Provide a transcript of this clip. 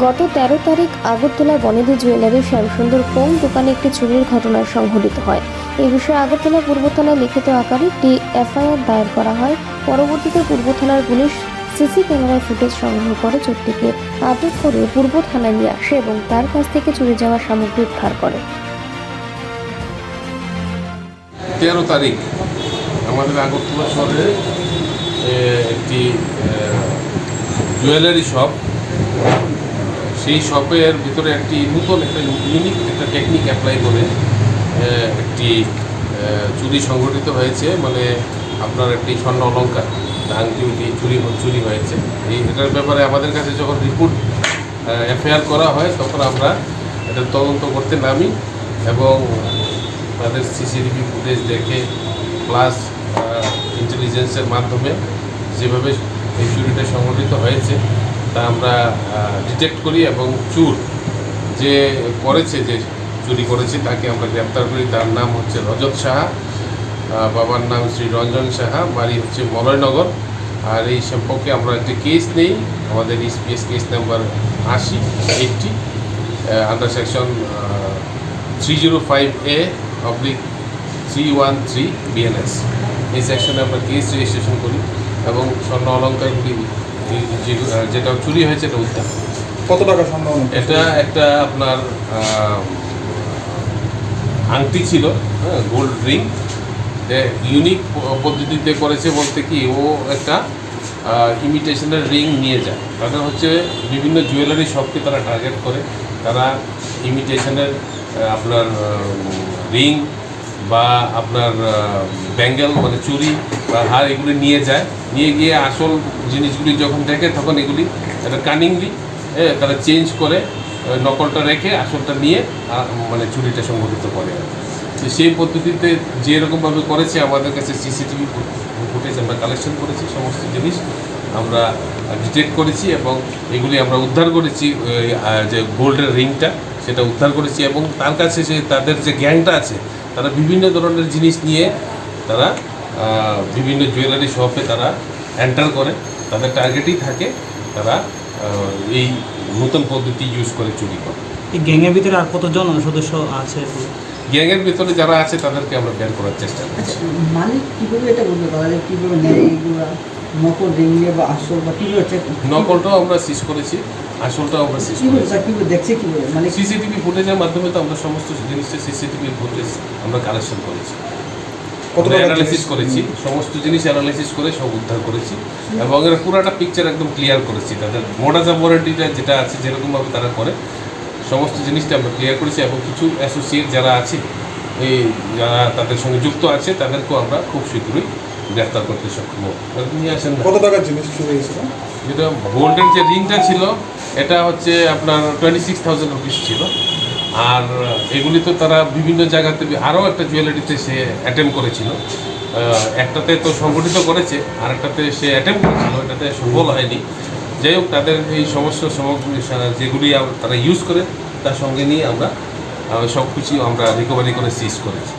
গত তেরো তারিখ আগরতলা বনেদি জুয়েলারি শ্যামসুন্দর কোন দোকানে একটি চুরির ঘটনা সংঘটিত হয়? এই বিষয়ে আগরতলা পূর্ব থানায় লিখিত আকারে একটি এফআইআর দায়ের করা হয়। পরবর্তীতে পূর্ব থানার পুলিশ সিসি ক্যামেরার ফুটেজ সংগ্রহ করে চোরটিকে আটক করে পূর্ব থানায় নিয়ে আসে এবং তার কাছ থেকে চুরি যাওয়া সামগ্রী উদ্ধার করে। তেরো তারিখ আমাদের আগরতলা শহরে একটি জুয়েলারি শপ সেই শপের ভিতরে একটি নতুন, একটা ইউনিক একটা টেকনিক অ্যাপ্লাই করে একটি চুরি সংঘটিত হয়েছে। মানে আপনার একটি স্বর্ণ অলঙ্কার আংটি উটি চুরি চুরি হয়েছে। এই এটার ব্যাপারে আমাদের কাছে যখন রিপোর্ট এফআইআর করা হয়, তখন আমরা এটা তদন্ত করতে নামি এবং তাদের সিসিটিভি ফুটেজ দেখে প্লাস ইন্টেলিজেন্সের মাধ্যমে যেভাবে এই চুরিটা সংঘটিত হয়েছে তা আমরা ডিটেক্ট করি এবং চুর যে করেছে, যে চুরি করেছে তাকে আমরা গ্রেপ্তার করি। তার নাম হচ্ছে রজত সাহা। বাবার নাম শ্রী রঞ্জন সাহা। বাড়ি হচ্ছে মলয়নগর। আর এই সম্পর্কে আমরা একটি কেস নেই, আমাদের ইসপিএস কেস নাম্বার আশি eighty under section three zero five A oblique three one three BNS এই সেকশনে আমরা কেস রেজিস্ট্রেশন করি এবং স্বর্ণ অলঙ্কারগুলি যেটা চুরি হয়েছে এটা উদ্ধার। কত টাকা সম্ভাবনা এটা একটা আপনার আংটি ছিল হ্যাঁ গোল্ড রিং ইউনিক পদ্ধতিতে করেছে বলতে কি ও একটা ইমিটেশনের রিং নিয়ে যায়। তাদের হচ্ছে বিভিন্ন জুয়েলারি শপকে তারা টার্গেট করে। তারা ইমিটেশনের আপনার রিং বা আপনার ব্যাঙ্গেল মানে চুরি হার এগুলি নিয়ে যায়। নিয়ে গিয়ে আসল জিনিসগুলি যখন দেখে তখন এগুলি একটা কানিংলি হ্যাঁ তারা চেঞ্জ করে নকলটা রেখে আসলটা নিয়ে মানে চুরিটা সংগঠিত করে তো সেই পদ্ধতিতে যেরকমভাবে করেছে, আমাদের কাছে সিসিটিভি ফুটেজ আমরা কালেকশন করেছি, সমস্ত জিনিস আমরা ডিটেক্ট করেছি এবং এগুলি আমরা উদ্ধার করেছি যে গোল্ডের রিংটা, সেটা উদ্ধার করেছি এবং তার কাছে যে তাদের যে গ্যাংটা আছে, তারা বিভিন্ন ধরনের জিনিস নিয়ে তারা বিভিন্ন জুয়েলারি শপে তারা এন্টার করে। তাদের টার্গেটই থাকে তারা এই নতুন পদ্ধতি ইউজ করে চুরি করে। এই গ্যাংয়ের ভিতরে আর কতজন সদস্য আছে? গ্যাংয়ের ভিতরে যারা আছে তাদেরকে আমরা বের করার চেষ্টা করছি। আচ্ছা মালিক কীভাবে এটা বলতে পারা কীভাবে নেয় এইগুলা? নকল রিংয়ে বা আসল বা কীভাবে নকলটাও আমরা সিজ করেছি আসলটাও আমরা সিজ কীভাবে করেছি। কীভাবে দেখছে কীভাবে? মানে সিসিটিভি ফুটেজের মাধ্যমে তো আমরা সমস্ত জিনিসটা সিসিটিভি ফুটেজ আমরা কালেকশন করেছি। কত অ্যানালাইসিস করেছি সমস্ত জিনিস অ্যানালাইসিস করে সব উদ্ধার করেছি এবং এর পুরাটা পিকচার একদম ক্লিয়ার করেছি। তাদের মোডাস ওয়ারেন্টিটা যেটা আছে যেরকমভাবে তারা করে সমস্ত জিনিসটা আমরা ক্লিয়ার করেছি এবং কিছু অ্যাসোসিয়েট যারা আছে এই যারা তাদের সঙ্গে যুক্ত আছে তাদেরকেও আমরা খুব শীঘ্রই গ্রেফতার করতে সক্ষম নিয়ে আসেন কত টাকার জিনিস চুরি হয়েছিল? যেটা গোল্ডের যে রিংটা ছিল এটা হচ্ছে আপনার টোয়েন্টি সিক্স থাউজেন্ড রুপিস ছিল। আর এগুলি তো তারা বিভিন্ন জায়গাতে আরও একটা জুয়েলারিতে সে অ্যাটেম্প করেছিল। একটাতে তো সংগঠিত করেছে আর একটাতে সে অ্যাটেম্প করেছিল, এটাতে সফল হয়নি। যাই হোক, তাদের এই সমস্ত সামগ্রী যেগুলি তারা ইউজ করে, তার সঙ্গে নিয়ে আমরা সব কিছু আমরা রিকভারি করে সিজ করেছি।